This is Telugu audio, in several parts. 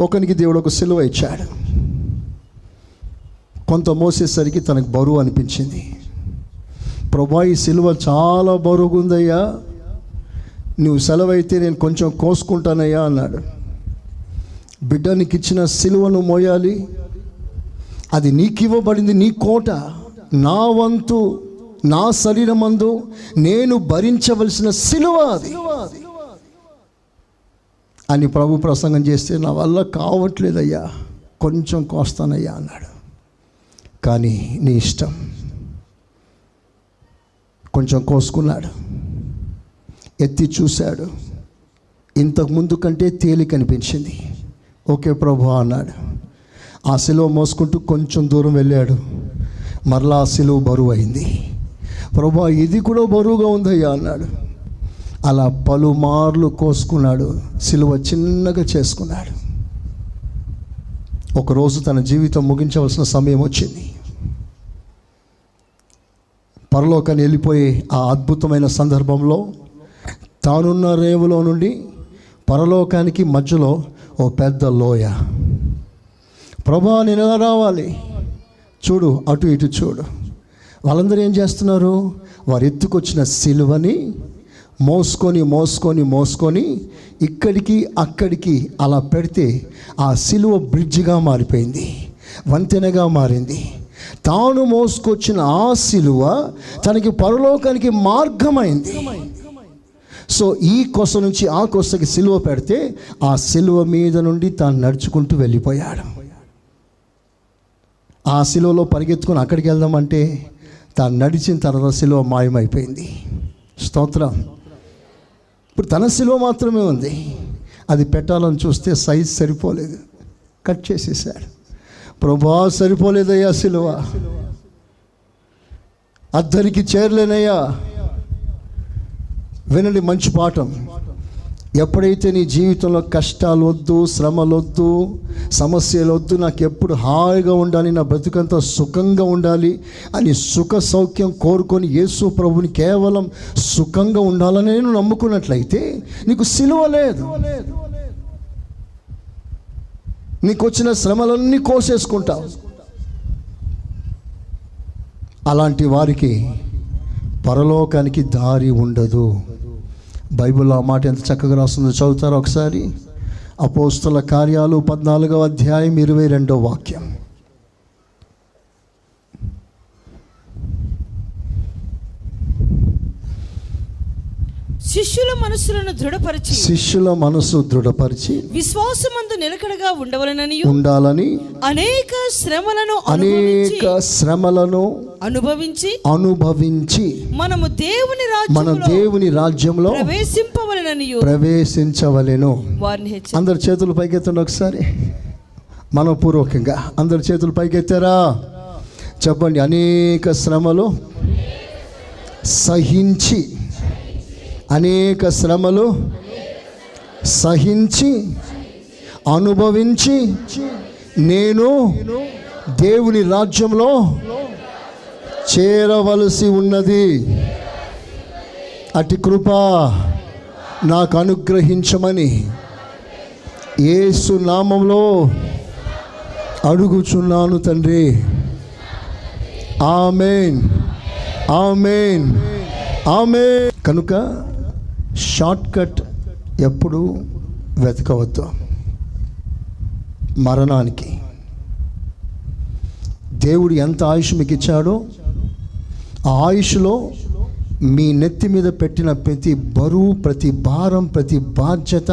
ఒకనికి దేవుడు ఒక సిలువ ఇచ్చాడు. కొంత మోసేసరికి తనకు బరువు అనిపించింది. ప్రభా ఈ సిలువ చాలా బరువుగా ఉందయ్యా నువ్వు సెలవైతే నేను కొంచెం కోసుకుంటానయ్యా అన్నాడు. బిడ్డ నీకు ఇచ్చిన సిలువను మోయాలి. అది నీకు ఇవ్వబడింది నీ కోట నా వంతు నా శరీరమందు. నేను భరించవలసిన సిలువ అది. అని ప్రభు ప్రసంగం చేస్తే నా వల్ల కావట్లేదయ్యా కొంచెం కోస్తానయ్యా అన్నాడు. కానీ నీ ఇష్టం కొంచెం కోసుకున్నాడు. ఎత్తి చూశాడు. ఇంతకు ముందు కంటే తేలిక అనిపించింది. ఓకే ప్రభు అన్నాడు. ఆ సిలువ మోసుకుంటూ కొంచెం దూరం వెళ్ళాడు. మరలా ఆ సిలువ బరువు అయింది. ప్రభా ఇది కూడా బరువుగా ఉందయ్యా అన్నాడు. అలా పలుమార్లు కోసుకున్నాడు సిలువ చిన్నగా చేసుకున్నాడు. ఒకరోజు తన జీవితం ముగించవలసిన సమయం వచ్చింది. పరలోకాన్ని వెళ్ళిపోయే ఆ అద్భుతమైన సందర్భంలో తానున్న రేవులో నుండి పరలోకానికి మధ్యలో ఓ పెద్ద లోయ. ప్రభా నేను ఎలా రావాలి? చూడు అటు ఇటు చూడు. వాళ్ళందరూ ఏం చేస్తున్నారు? వారు ఎత్తుకొచ్చిన సిలువని మోసుకొని మోసుకొని మోసుకొని ఇక్కడికి అక్కడికి అలా పెడితే ఆ సిలువ బ్రిడ్జిగా మారిపోయింది వంతెనగా మారింది. తాను మోసుకొచ్చిన ఆ సిలువ తనకి పరలోకానికి మార్గమైంది. సో ఈ కొస నుంచి ఆ కొసకి సిలువ పెడితే ఆ సిలువ మీద నుండి తాను నడుచుకుంటూ వెళ్ళిపోయాడు. ఆ సిలువలో పరిగెత్తుకొని అక్కడికి వెళ్దామంటే తాను నడిచిన తర్వాత సిలువ మాయమైపోయింది. స్తోత్రం. ఇప్పుడు తన సిలువ మాత్రమే ఉంది. అది పెట్టాలని చూస్తే సైజ్ సరిపోలేదు. కట్ చేసేసాడు. ప్రభా సరిపోలేదయ్యా సిలువ. అద్దరికి చేరలేనయ్యా. వినండి మంచి పాఠం. ఎప్పుడైతే నీ జీవితంలో కష్టాలు వద్దు శ్రమలు వద్దు సమస్యలు వద్దు నాకు ఎప్పుడు హాయిగా ఉండాలి నా బ్రతుకంతా సుఖంగా ఉండాలి అని సుఖ సౌఖ్యం కోరుకొని యేసు ప్రభుని కేవలం సుఖంగా ఉండాలని నేను నమ్ముకున్నట్లయితే నీకు సిలువ లేదు. నీకు వచ్చిన శ్రమలన్నీ కోసేసుకుంటావు అలాంటి వారికి పరలోకానికి దారి ఉండదు. బైబిల్లో ఆ మాట ఎంత చక్కగా రాస్తుందో చదువుతారు ఒకసారి? అపోస్తుల కార్యాలు పద్నాలుగవ అధ్యాయం ఇరవై రెండో వాక్యం. శిష్యుల మనస్సులను దృఢపరిచి శిష్యుల మనసు దృఢపరిచి విశ్వాసమందు నిలకడగా ఉండవలనని ఉండాలని అనేక శ్రమలను అనేక శ్రమలను అనుభవించి అనుభవించి మనము దేవుని మన రాజ్యంలో దేవుని రాజ్యంలో ప్రవేశింపవలనని ప్రవేశించవలెను. వారిని అందరు చేతులు పైకెత్తండి ఒకసారి. మనపూర్వకంగా అందరు చేతులు పైకెత్తారా? చెప్పండి అనేక శ్రమలు సహించి అనేక శ్రమలు సహించి అనుభవించి నేను దేవుని రాజ్యంలో చేరవలసి ఉన్నది. అటి కృప నాకు అనుగ్రహించమని ఏసు నామంలో అడుగుచున్నాను తండ్రి. ఆమెన్. ఆమెన్. ఆమె కనుక షార్ట్ కట్ ఎప్పుడు వెతకవద్దు. మరణానికి. దేవుడు ఎంత ఆయుష్ మీకు ఇచ్చాడో ఆ ఆయుష్లో మీ నెత్తి మీద పెట్టిన ప్రతి బరువు ప్రతి భారం ప్రతి బాధ్యత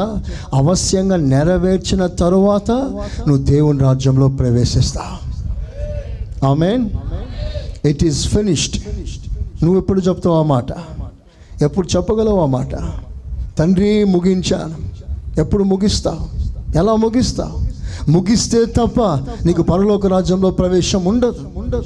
అవశ్యంగా నెరవేర్చిన తరువాత నువ్వు దేవుని రాజ్యంలో ప్రవేశిస్తావు ఆమెన్ ఇట్ ఈస్ ఫినిష్డ్ నువ్వు ఎప్పుడు చెప్తావు ఆ మాట? ఎప్పుడు చెప్పగలవు ఆ మాట? తండ్రి ముగించాను. ఎప్పుడు ముగిస్తావు ఎలా ముగిస్తావు ముగిస్తే తప్ప నీకు పరలోక రాజ్యంలో ప్రవేశం ఉండదు ఉండదు.